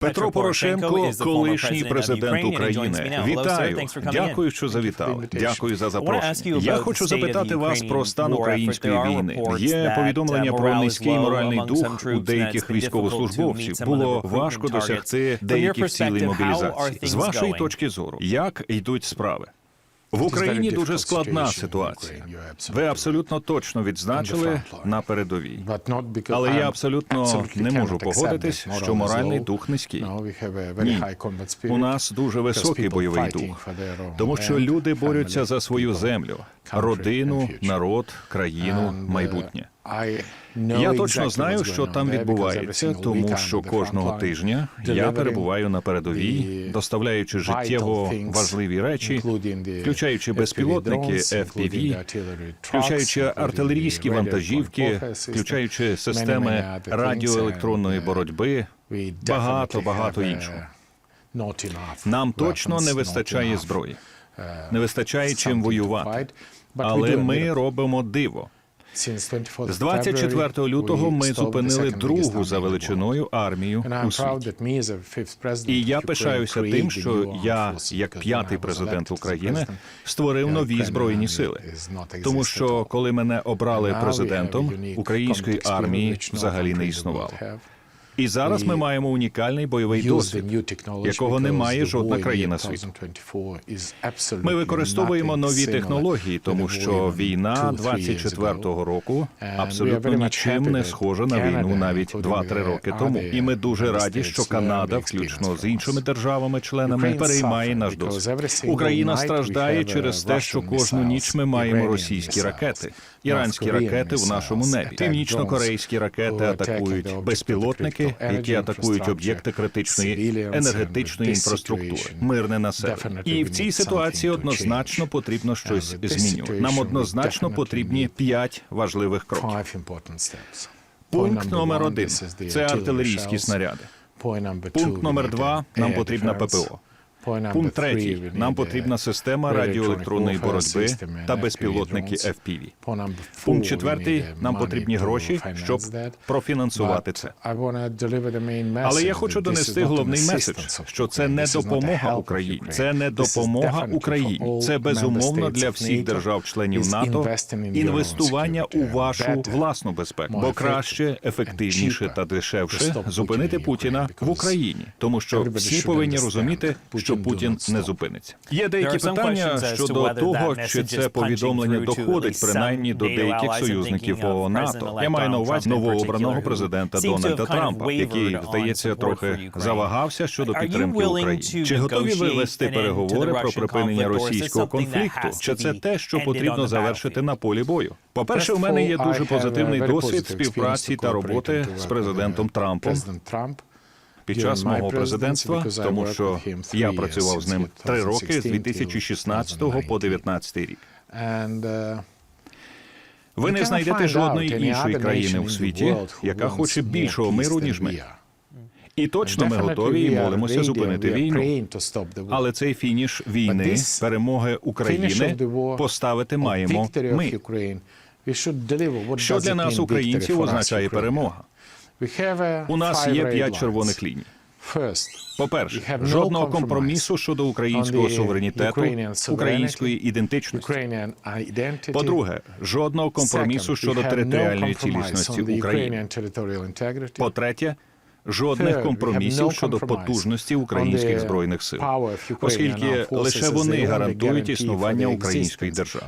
Петро Порошенко, колишній президент України. Вітаю. Дякую, що завітали. Дякую за запрошення. Я хочу запитати вас про стан української війни. Є повідомлення про низький моральний дух у деяких військовослужбовців. Було важко досягти деяких цілей мобілізації. З вашої точки зору, як йдуть справи? В Україні дуже складна ситуація. Ви абсолютно точно відзначили на передовій. Але я абсолютно не можу погодитись, що моральний дух низький. Ні. У нас дуже високий бойовий дух, тому що люди борються за свою землю, родину, народ, країну, майбутнє. Я точно знаю, що там відбувається, тому що кожного тижня я перебуваю на передовій, доставляючи життєво важливі речі, включаючи безпілотники FPV, включаючи артилерійські вантажівки, включаючи системи радіоелектронної боротьби, багато багато іншого. Нам точно не вистачає зброї, не вистачає чим воювати, але ми робимо диво. З 24 лютого ми зупинили другу за величиною армію у світі. І я пишаюся тим, що я, як п'ятий президент України, створив нові збройні сили. Тому що коли мене обрали президентом, української армії взагалі не існувало. І зараз ми маємо унікальний бойовий досвід, якого не має жодна країна світу. Ми використовуємо нові технології, тому що війна 24-го року абсолютно нічим не схожа на війну навіть 2-3 роки тому. І ми дуже раді, що Канада, включно з іншими державами-членами, переймає наш досвід. Україна страждає через те, що кожну ніч ми маємо російські ракети, іранські ракети в нашому небі. Північно-корейські ракети атакують безпілотники, які атакують об'єкти критичної енергетичної інфраструктури, мирне населення. І в цій ситуації однозначно потрібно щось змінювати. Нам однозначно потрібні п'ять важливих кроків. Пункт номер один це артилерійські снаряди. Пункт номер два нам потрібна ППО. Пункт третій. Нам потрібна система радіоелектронної боротьби та безпілотники FPV. Пункт четвертий. Нам потрібні гроші, щоб профінансувати це. Але я хочу донести головний меседж, що це не допомога Україні, це не допомога Україні. Це безумовно для всіх держав-членів НАТО інвестування у вашу власну безпеку, бо краще, ефективніше та дешевше зупинити Путіна в Україні, тому що всі повинні розуміти, що Путін не зупиниться. Є деякі питання щодо того, чи це повідомлення доходить принаймні до деяких союзників по НАТО. Я маю на увазі новообраного президента Дональда Трампа, який здається трохи завагався щодо підтримки України. Чи готові ви вести переговори про припинення російського конфлікту? Чи це те, що потрібно завершити на полі бою? По перше, у мене є дуже позитивний досвід співпраці та роботи з президентом Трампом під час мого президентства, тому що я працював з ним три роки з 2016 по 2019 рік. Ви не знайдете жодної іншої країни в світі, яка хоче більшого миру ніж ми. І точно ми готові і молимося зупинити війну. Але цей фініш війни, перемоги України поставити маємо ми. Що для нас, українців, означає перемога? У нас є п'ять червоних ліній. По-перше, жодного компромісу щодо українського суверенітету, української ідентичності. По-друге, жодного компромісу щодо територіальної цілісності України. По-третє, жодних компромісів щодо потужності українських збройних сил, оскільки лише вони гарантують існування української держави.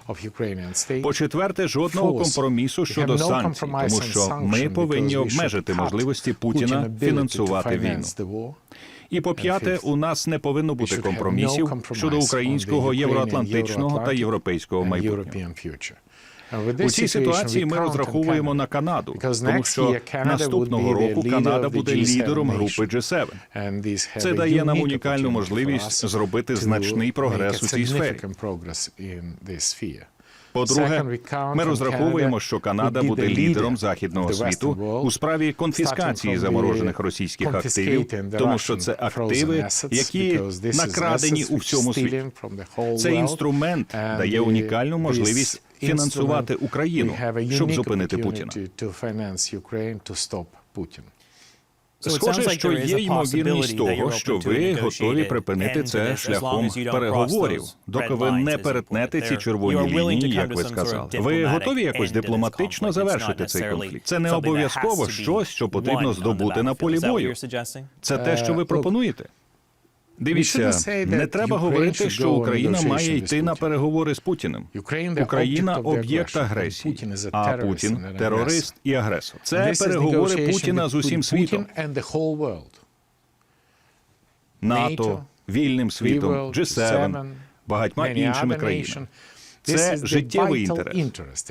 По-четверте, жодного компромісу щодо санкцій, тому що ми повинні обмежити можливості Путіна фінансувати війну. І по п'яте, у нас не повинно бути компромісів щодо українського євроатлантичного та європейського майбутнього. У цій ситуації ми розраховуємо на Канаду, тому що наступного року Канада буде лідером групи G7. Це дає нам унікальну можливість зробити значний прогрес у цій сфері. По-друге, ми розраховуємо, що Канада буде лідером західного світу у справі конфіскації заморожених російських активів, тому що це активи, які накрадені у всьому світі. Цей інструмент дає унікальну можливість фінансувати Україну, щоб зупинити Путіна. Схоже, що є ймовірність того, що ви готові припинити це шляхом переговорів, доки ви не перетнете ці червоні лінії, як ви сказали. Ви готові якось дипломатично завершити цей конфлікт? Це не обов'язково щось, що потрібно здобути на полі бою. Це те, що ви пропонуєте. Дивіться, не треба говорити, що Україна має йти на переговори з Путіним. Україна об'єкт агресії, а Путін терорист і агресор. Це переговори Путіна з усім світом. НАТО, вільним світом, G7, багатьма іншими країнами. Це життєвий інтерес.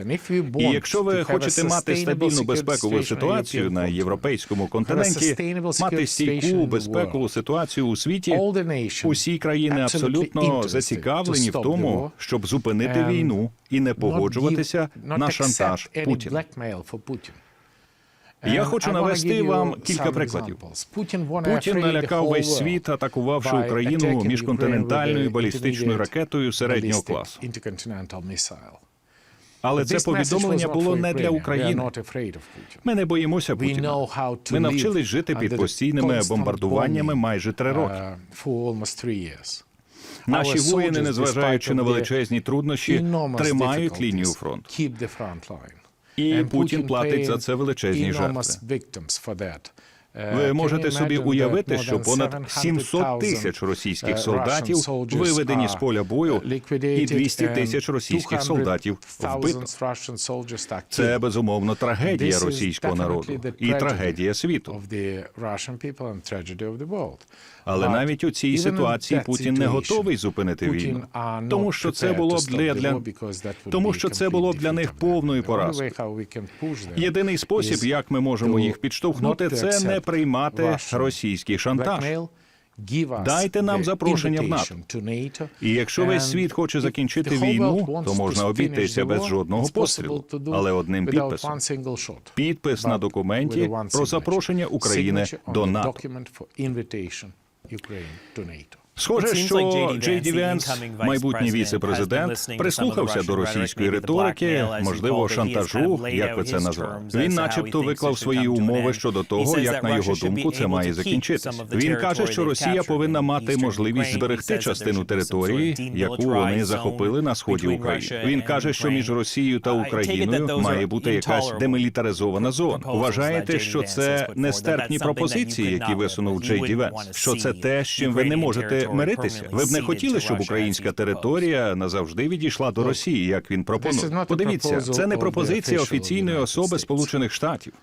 І якщо ви хочете мати стабільну безпекову ситуацію на європейському континенті, мати стійку безпекову ситуацію у світі, усі країни абсолютно зацікавлені в тому, щоб зупинити війну і не погоджуватися на шантаж Путіна. Я хочу навести вам кілька прикладів. Путін налякав весь світ, атакувавши Україну міжконтинентальною балістичною ракетою середнього класу. Але це повідомлення було не для України. Ми не боїмося Путіна. Ми навчились жити під постійними бомбардуваннями майже три роки. Наші воїни, незважаючи на величезні труднощі, тримають лінію фронту. І Путін платить за це величезні жертви. Ви можете собі уявити, що понад 700 тисяч російських солдатів виведені з поля бою, і 200 тисяч російських солдатів вбито. Це безумовно трагедія російського народу і трагедія світу. Але навіть у цій ситуації Путін не готовий зупинити війну, тому що це було б для, для тому, що це було б для них повною поразкою. Єдиний спосіб, як ми можемо їх підштовхнути, це не приймати російський шантаж. Дайте нам запрошення в НАТО. І якщо весь світ хоче закінчити війну, то можна обійтися без жодного пострілу, але одним підписом. Підпис на документі про запрошення України до НАТО. Схоже, що Джей Ді Венс, майбутній віце-президент, прислухався до російської риторики, можливо, шантажу, як ви це назвали. Він, начебто, виклав свої умови щодо того, як на його думку це має закінчитись. Він каже, що Росія повинна мати можливість зберегти частину території, яку вони захопили на сході України. Він каже, що між Росією та Україною має бути якась демілітаризована зона. Вважаєте, що це нестерпні пропозиції, які висунув Джей Ді Венс? Що це те, з чим ви не можете миритися. Ви б не хотіли, щоб українська територія назавжди відійшла до Росії, як він пропонує. Подивіться, це не пропозиція офіційної особи Сполучених Штатів.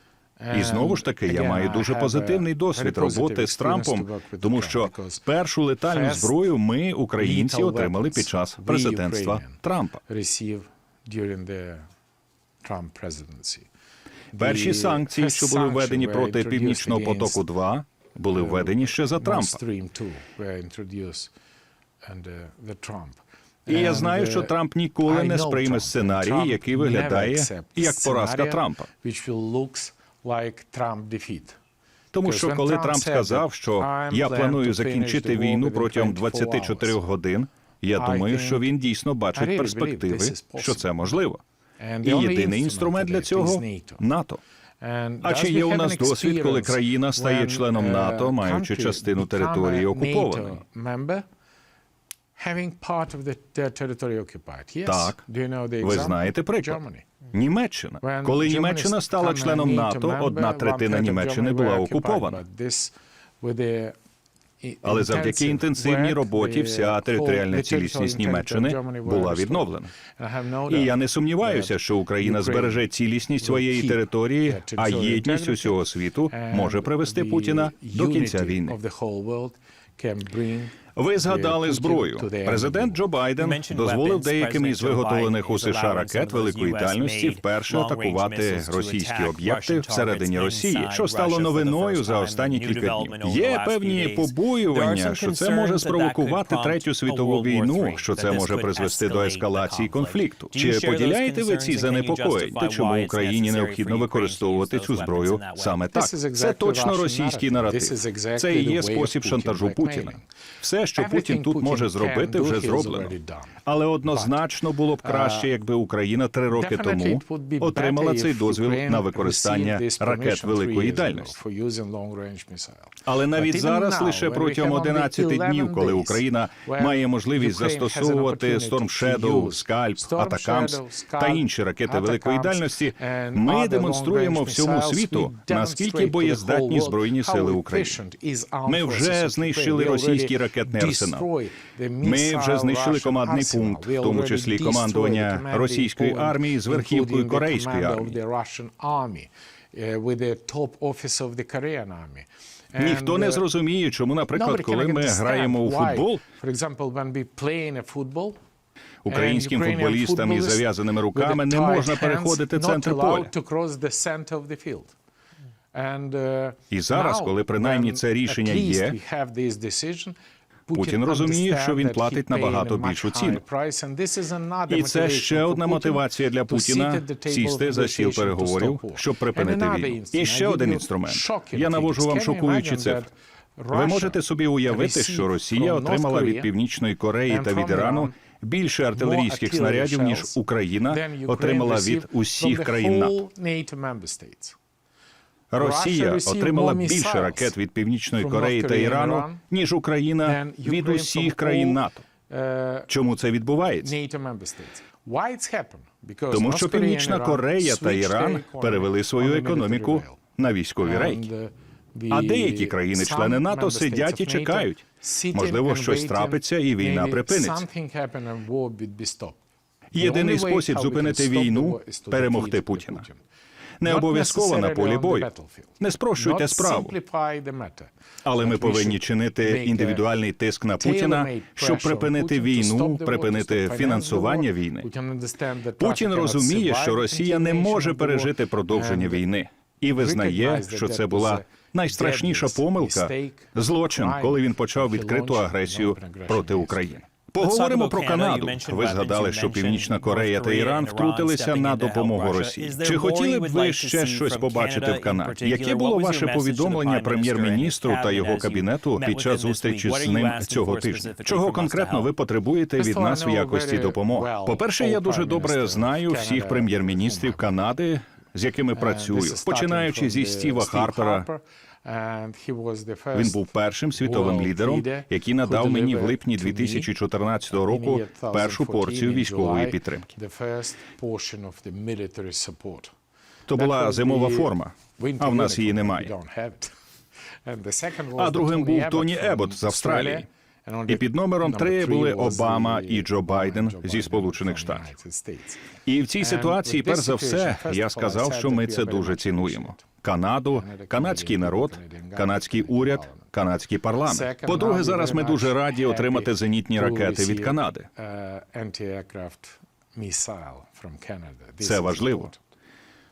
І знову ж таки, я маю дуже позитивний досвід роботи з Трампом, тому що першу летальну зброю ми, українці, отримали під час президентства Трампа. Перші санкції, що були введені проти північного потоку, 2 були введені ще за Трампа. І я знаю, що Трамп ніколи не сприйме сценарій, який виглядає як поразка Трампа. Тому що коли Трамп сказав, що я планую закінчити війну протягом 24 годин, я думаю, що він дійсно бачить перспективи, що це можливо. І єдиний інструмент для цього НАТО. А чи є у нас досвід, коли країна стає членом НАТО, маючи частину території окупованої? Так. Ви знаєте приклад? Німеччина. Коли Німеччина стала членом НАТО, одна третина Німеччини була окупована. Але завдяки інтенсивній роботі вся територіальна цілісність Німеччини була відновлена. І я не сумніваюся, що Україна збереже цілісність своєї території, а єдність усього світу може привести Путіна до кінця війни. Ви згадали зброю. Президент Джо Байден дозволив деяким із виготовлених у США ракет великої дальності вперше атакувати російські об'єкти всередині Росії, що стало новиною за останні кілька днів. Є певні побоювання, що це може спровокувати третю світову війну, що це може призвести до ескалації конфлікту. Чи поділяєте ви ці занепокоєння? Чому Україні необхідно використовувати цю зброю саме так? Це точно російський наратив. Це і є спосіб шантажу Путіна. Все, що Путін тут може зробити, вже зроблено. Але однозначно було б краще, якби Україна три роки тому отримала цей дозвіл на використання ракет великої дальності. Але навіть зараз, лише протягом 11 днів, коли Україна має можливість застосовувати Storm Shadow, Scalp, Atacams та інші ракети великої дальності, ми демонструємо всьому світу, наскільки боєздатні збройні сили України. Ми вже знищили російський ракетний арсенал. Ми вже знищили командний пункт, в тому числі командування російської армії з верхівкою корейської армії. Ніхто не зрозуміє, чому, наприклад, коли ми граємо у футбол, українським футболістам із зав'язаними руками не можна переходити центр поля. І зараз, коли принаймні це рішення є, Путін розуміє, що він платить набагато більшу ціну. І це ще одна мотивація для Путіна сісти за стіл переговорів, щоб припинити війну. І ще один інструмент. Я навожу вам шокуючі цифри. Ви можете собі уявити, що Росія отримала від Північної Кореї та від Ірану більше артилерійських снарядів, ніж Україна отримала від усіх країн НАТО. Росія отримала більше ракет від Північної Кореї та Ірану, ніж Україна від усіх країн НАТО. Чому це відбувається? Тому що Північна Корея та Іран перевели свою економіку на військові рейки. А деякі країни-члени НАТО сидять і чекають. Можливо, щось трапиться, і війна припиниться. Єдиний спосіб зупинити війну перемогти Путіна. Не обов'язково на полі бою. Не спрощуйте справу. Але ми повинні чинити індивідуальний тиск на Путіна, щоб припинити війну, припинити фінансування війни. Путін розуміє, що Росія не може пережити продовження війни, і визнає, що це була найстрашніша помилка, злочин, коли він почав відкриту агресію проти України. Поговоримо про Канаду. Ви згадали, що Північна Корея та Іран втрутилися на допомогу Росії. Чи хотіли б ви ще щось побачити в Канаді? Яке було ваше повідомлення прем'єр-міністру та його кабінету під час зустрічі з ним цього тижня? Чого конкретно ви потребуєте від нас в якості допомоги? По перше, я дуже добре знаю всіх прем'єр-міністрів Канади, з якими працюю, починаючи зі Стіва Харпера. Він був першим світовим лідером, який надав мені в липні 2014 року першу порцію військової підтримки. То була зимова форма, а в нас її немає. А другим був Тоні Ебот з Австралії. І під номером три були Обама і Джо Байден зі Сполучених Штатів. І в цій ситуації, перш за все, я сказав, що ми це дуже цінуємо. Канаду, канадський народ, канадський уряд, канадський парламент. По-друге, зараз ми дуже раді отримати зенітні ракети від Канади. Це важливо.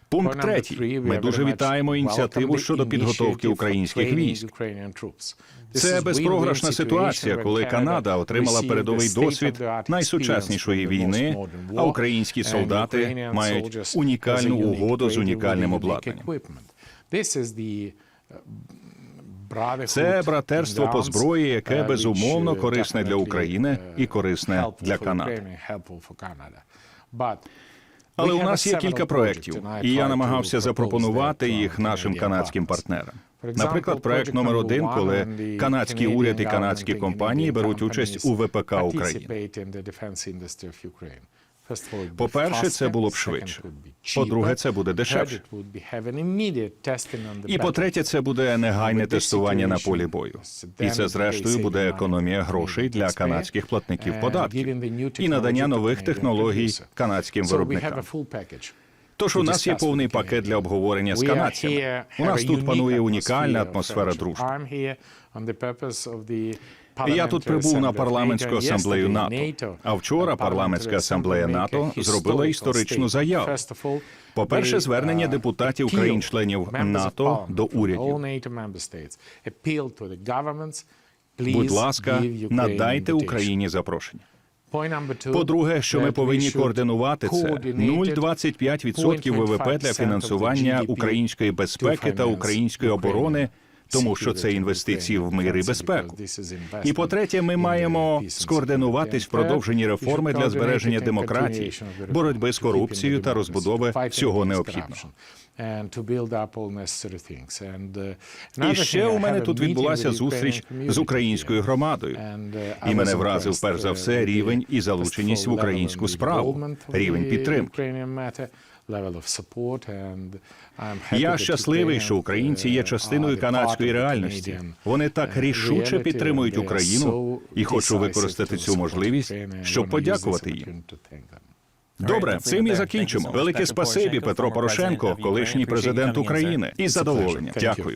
Пункт третій. Ми дуже вітаємо ініціативу щодо підготовки українських військ. Це безпрограшна ситуація, коли Канада отримала передовий досвід найсучаснішої війни, а українські солдати мають унікальну угоду з унікальним обладнанням. Це братерство по зброї, яке безумовно корисне для України і корисне для Канади. Але у нас є кілька проєктів, і я намагався запропонувати їх нашим канадським партнерам. Наприклад, проект номер один, коли канадський уряд і канадські компанії беруть участь у ВПК України. По-перше, це було б швидше. По-друге, це буде дешевше. І по-третє, це буде негайне тестування на полі бою. І це, зрештою, буде економія грошей для канадських платників податків і надання нових технологій канадським виробникам. Тож у нас є повний пакет для обговорення з канадцями. У нас тут панує унікальна атмосфера дружби. Я тут прибув на парламентську асамблею НАТО. А вчора парламентська асамблея НАТО зробила історичну заяву. По перше, звернення депутатів країн-членів НАТО до урядів. Будь ласка, надайте Україні запрошення. По-друге, що ми повинні координувати це 0,25% ВВП для фінансування української безпеки та української оборони тому що це інвестиції в мир і безпеку. І по-третє, ми маємо скоординуватись в продовженні реформи для збереження демократії, боротьби з корупцією та розбудови всього необхідного. І ще у мене тут відбулася зустріч з українською громадою. І мене вразив перш за все рівень і залученість в українську справу, рівень підтримки. Я щасливий, що українці є частиною канадської реальності. Вони так рішуче підтримують Україну, і хочу використати цю можливість, щоб подякувати їм. Добре, цим і закінчимо. Велике спасибі, Петро Порошенко, колишній президент України. І задоволення. Дякую.